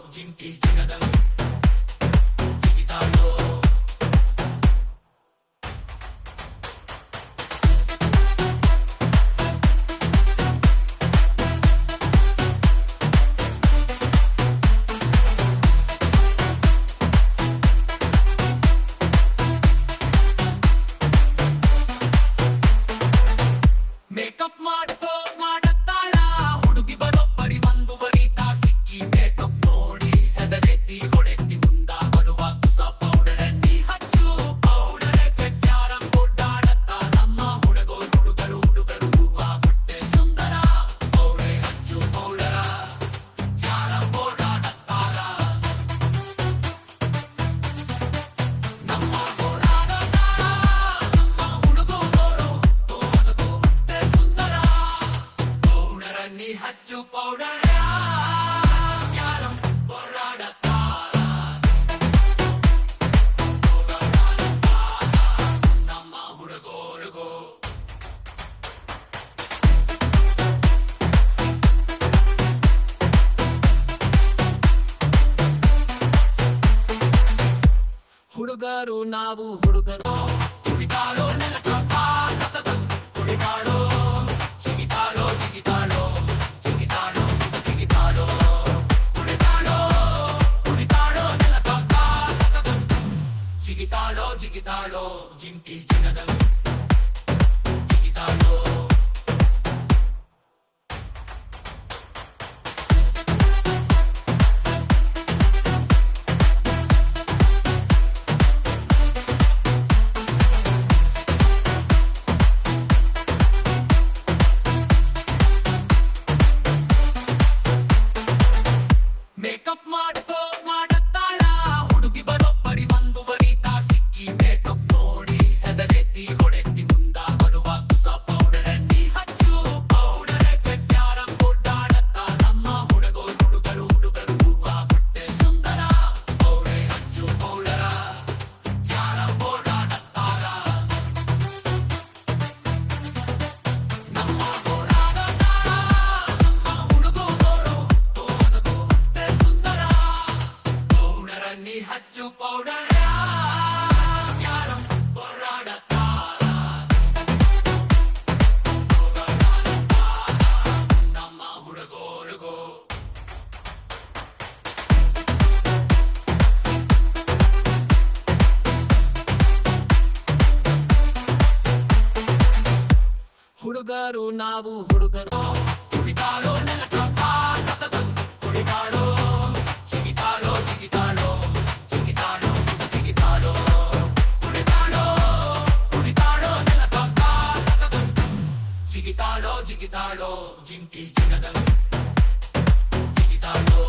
జీవితాల్లో జింకి జిగదలు జీవితాల్లో ಹುಡುಗರು ನಾವು ಹುಡುಗರು ಹುಡುಗಾಡೋ జింకి జినదం ಹುಡುಗರು ನಾವು ಹುಡುಗರು ಕುಡಿತಾಳೋ ನೆಲಕ ಕುಡಿತಾಳೋ ಚಿಗಿತಾಳೋ ಚಿಗಿತಾಳೋ ಚಿಗಿತಾಳೋ ಚಿಗಿತಾಳೋ ಕುಡಿತಾಳೋ ಕುಡಿತಾಳೋ ನೆಲಕ ಚಿಗಿತಾಳೋ ಚಿಗಿತಾಳೋ ಜಿಂಕಿ ಚಿಗದಲು ಚಿಗಿತಾಳೋ